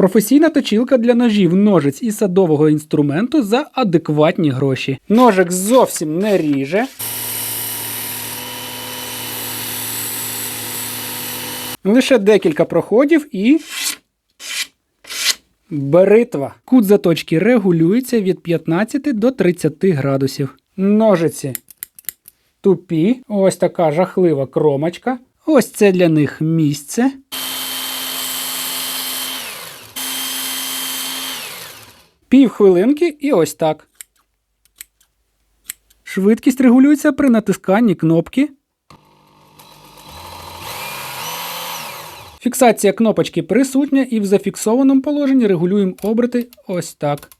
Професійна точілка для ножів, ножиць і садового інструменту за адекватні гроші. Ножик зовсім не ріже. Лише декілька проходів і. Бритва. Кут заточки регулюється від 15 до 30 градусів. Ножиці тупі. Ось така жахлива кромочка. Ось це для них місце. Пів хвилинки і ось так. Швидкість регулюється при натисканні кнопки. Фіксація кнопочки присутня і в зафіксованому положенні регулюємо оберти ось так.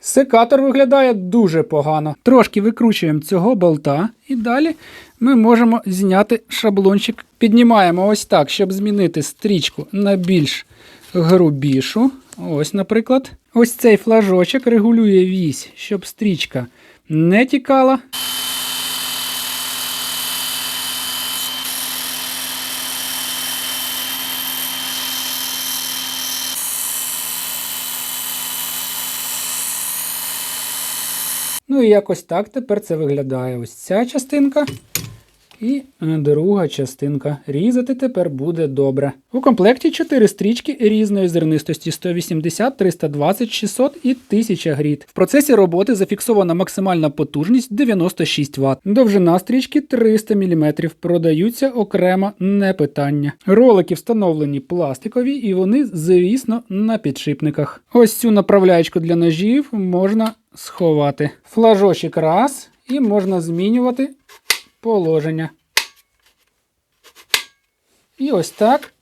Секатор виглядає дуже погано. Трошки викручуємо цього болта і далі ми можемо зняти шаблончик. Піднімаємо ось так, щоб змінити стрічку на більш грубішу. Ось, наприклад. Ось цей флажочок регулює вісь, щоб стрічка не тікала. Ну і якось так тепер це виглядає. Ось ця частинка. І е, друга частинка. Різати тепер буде добре. У комплекті 4 стрічки різної зернистості 180, 320, 600 і 1000 гріт. В процесі роботи зафіксована максимальна потужність 96 Вт. Довжина стрічки 300 мм. Продаються окремо не питання. Ролики встановлені пластикові і вони, звісно, на підшипниках. Ось цю направляючку для ножів можна сховати. Флажочок раз і можна змінювати положення. І ось так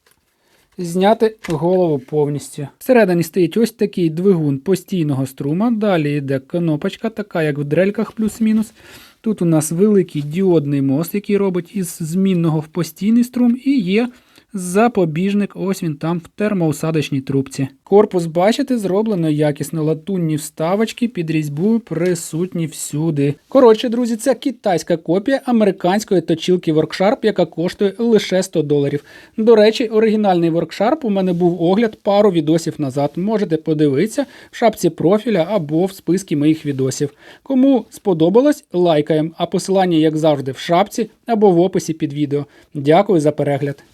зняти голову повністю. Всередині стоїть ось такий двигун постійного струма. Далі йде кнопочка, така як в дрельках плюс-мінус. Тут у нас великий діодний мост, який робить із змінного в постійний струм, і є запобіжник, ось він там в термоусадочній трубці. Корпус, бачите, зроблено якісно. Латунні вставочки під різьбу присутні всюди. Коротше, друзі, це китайська копія американської точілки Worksharp, яка коштує лише 100 доларів. До речі, оригінальний Worksharp у мене був огляд пару відосів назад. Можете подивитися в шапці профіля або в списку моїх відосів. Кому сподобалось, лайкаємо, а посилання, як завжди, в шапці або в описі під відео. Дякую за перегляд.